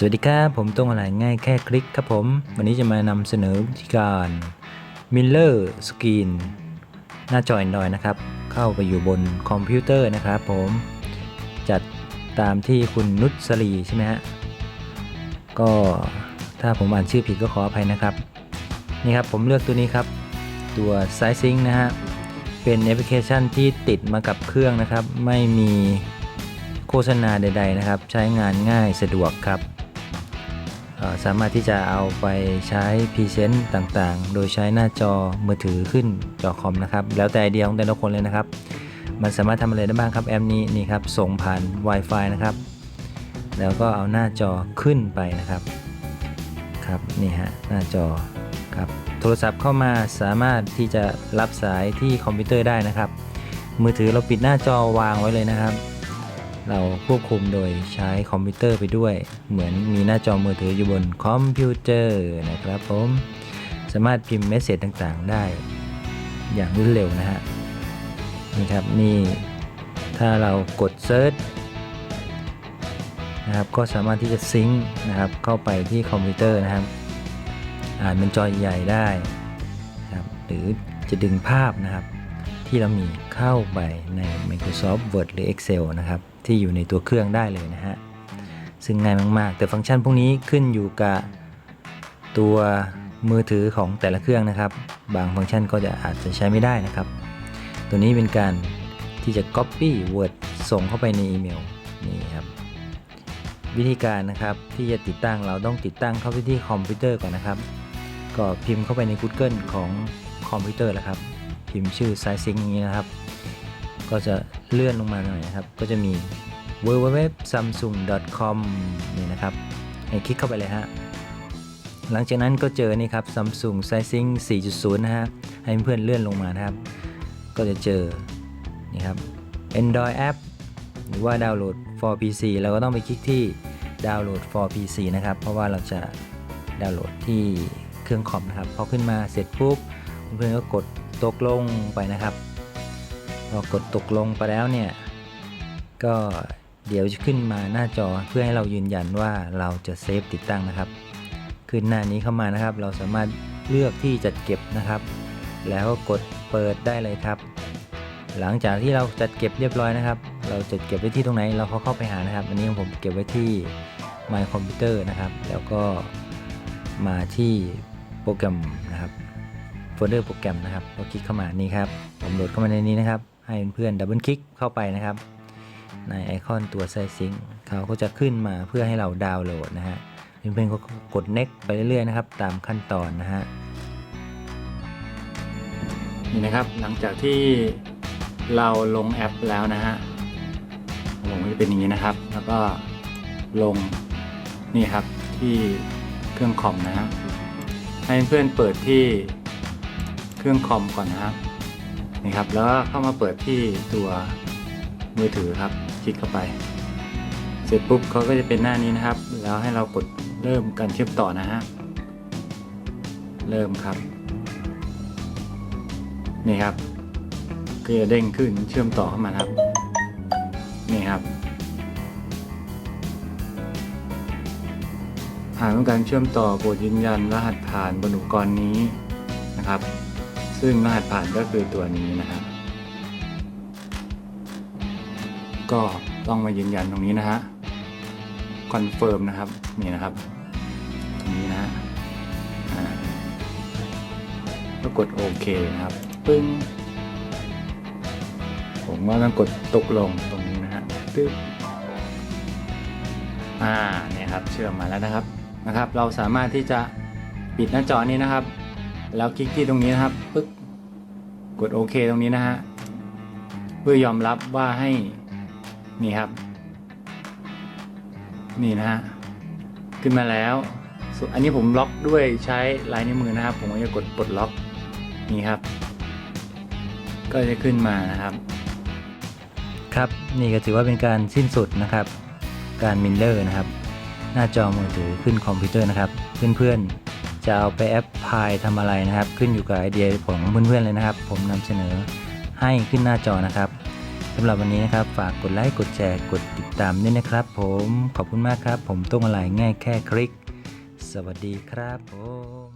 สวัสดีครับ ผมต้องอะไรง่ายแค่คลิกครับผม วันนี้จะมานำเสนอวิธีการ Miller Screen หน้าจอ Android นะครับ เข้าไปอยู่บนคอมพิวเตอร์นะครับผม จัดตามที่คุณนุชสลีใช่ไหมฮะ ก็ถ้าผมอ่านชื่อผิดก็ขออภัยนะครับ นี่ครับผมเลือกตัวนี้ครับ ตัว s i z e Sync นะฮะ เป็นแอปพลิเคชันที่ติดมากับเครื่องนะครับ ไม่มีโฆษณาใด ๆ นะครับ ใช้งานง่ายสะดวกครับ สามารถที่จะเอาไปใช้พรีเซนต์ต่างๆ โดยใช้หน้าจอมือถือขึ้นจอคอมนะครับ แล้วแต่ไอเดียของแต่ละคนเลยนะครับ มันสามารถทำอะไรได้บ้างครับแอปนี้นี่ครับส่งผ่าน Wi-Fi นะครับ แล้วก็เอาหน้าจอขึ้นไปนะครับครับนี่ฮะหน้าจอครับโทรศัพท์เข้ามาสามารถที่จะรับสายที่คอมพิวเตอร์ได้นะครับ มือถือเราปิดหน้าจอวางไว้เลยนะครับ เราควบคุมโดยใช้คอมพิวเตอร์ไปด้วย เหมือนมีหน้าจอมือถืออยู่บนคอมพิวเตอร์นะครับผมสามารถพิมพ์เมสเซจต่างๆ ได้อย่างรวดเร็วนะฮะนี่ครับนี่ถ้าเรากดเซิร์ชนะครับก็สามารถที่จะซิงค์นะครับเข้าไปที่คอมพิวเตอร์นะครับอ่านเป็นจอใหญ่ได้นะครับหรือจะดึงภาพนะครับ ที่เรามีเข้าไปใน Microsoft Word หรือ Excel นะครับ ที่อยู่ในตัวเครื่องได้เลยนะฮะ ซึ่งง่ายมาก ๆ แต่ฟังก์ชันพวกนี้ขึ้นอยู่กับตัวมือถือของแต่ละเครื่องนะครับ บางฟังก์ชันก็จะอาจจะใช้ไม่ได้นะครับ ตัวนี้เป็นการที่จะ Copy Word ส่งเข้าไปในอีเมลนี่ครับ วิธีการนะครับที่จะติดตั้งเราต้องติดตั้งเข้าไปที่คอมพิวเตอร์ก่อนนะครับ ก็พิมพ์เข้าไปใน Google ของคอมพิวเตอร์แล้วครับ พิมพ์ชื่อ s i z e อย่างนี้นะครับ ก็จะเลื่อนลงมาหน่อยนะครับ ก็จะมี www.samsung.com นี่นะครับให้คลิกเข้าไปเลยฮะหลังจากนั้นก็เจอนี่ครับ Samsung s i z e 4.0 นะฮะให้เพื่อนเลื่อนลงมานะครับ ก็จะเจอนี่ครับ Android App หรือว่าดาวน์โหลด for PC เราก็ต้องไปคลิกที่ดาวน์โหลด for PC นะครับ เพราะว่าเราจะดาวน์โหลดที่เครื่องคอมนะครับ พอขึ้นมาเสร็จปุ๊บเพื่อนๆก็กด ตกลงไปนะครับพอกดตกลงไปแล้วเนี่ย ก็เดี๋ยวจะขึ้นมาหน้าจอเพื่อให้เรายืนยันว่าเราจะเซฟติดตั้งนะครับ ขึ้นหน้านี้เข้ามานะครับ เราสามารถเลือกที่จัดเก็บนะครับ แล้วก็กดเปิดได้เลยครับ หลังจากที่เราจัดเก็บเรียบร้อยนะครับ เราจัดเก็บไว้ที่ตรงไหน เราเขาเข้าไปหานะครับ อันนี้ของผมเก็บไว้ที่ My Computer นะครับ แล้วก็มาที่โปรแกรมนะครับ โฟลเดอร์โปรแกรมนะครับเราคลิกเข้ามานี่ครับผมโหลดเข้ามาในนี้นะครับ ให้เพื่อนดับเบิลคลิกเข้าไปนะครับ ในไอคอนตัวไซซิงเขาก็จะขึ้นมาเพื่อให้เราดาวน์โหลดนะฮะเพื่อนๆก็กด next ไปเรื่อยๆนะครับ ตามขั้นตอนนะฮะนี่นะครับหลังจากที่เราลงแอปแล้วนะฮะลงจะเป็นอย่างนี้นะครับ แล้วก็ลงนี่ครับที่เครื่องคอมนะฮะให้เพื่อนเปิดที่ เครื่องคอมก่อนนะครับนี่ครับ แล้วเข้ามาเปิดที่ตัวมือถือครับ คลิกเข้าไป เสร็จปุ๊บเขาก็จะเป็นหน้านี้นะครับ แล้วให้เรากดเริ่มการเชื่อมต่อนะฮะเริ่มครับ นี่ครับก็จะเด้งขึ้นเชื่อมต่อเข้ามาครับ นี่ครับหากต้องการเชื่อมต่อโปรดยืนยันรหัสผ่านบนอุปกรณ์นี้นะครับ ซึ่งรหัสผ่านก็คือตัวนี้นะครับ ก็ต้องมายืนยันตรงนี้นะฮะคอนเฟิร์มนะครับนี่นะครับ ตรงนี้นะฮะก็กดโอเคนะครับ ปึ้ง ผมว่าต้องกดตกลงตรงนี้นะฮะตึ๊บอ่าเนี่ยครับเชื่อมมาแล้วนะครับนะครับ เราสามารถที่จะปิดหน้าจอนี้นะครับ แล้วคลิกที่ตรงนี้นะครับปึ๊กกดโอเคตรงนี้นะฮะเพื่อยอมรับว่าให้นี่ครับ นี่นะฮะขึ้นมาแล้วอันนี้ผมล็อกด้วยใช้ลายนิ้วมือนะครับ ผมก็จะกดปลดล็อกนี่ครับ ก็จะขึ้นมานะครับ ครับนี่ก็ถือว่าเป็นการสิ้นสุดนะครับ การมิลเลอร์นะครับ หน้าจอมือถือขึ้นคอมพิวเตอร์นะครับ เพื่อนๆ จะเอาไปแอปพลายทำอะไรนะครับ ขึ้นอยู่กับไอเดียของเพื่อนๆเลยนะครับ ผมนำเสนอให้ขึ้นหน้าจอนะครับสำหรับวันนี้นะครับ ฝากกดไลค์กดแชร์กดติดตามด้วยนะครับ ผมขอบคุณมากครับ ผมต้องอะไรง่ายแค่คลิก สวัสดีครับผม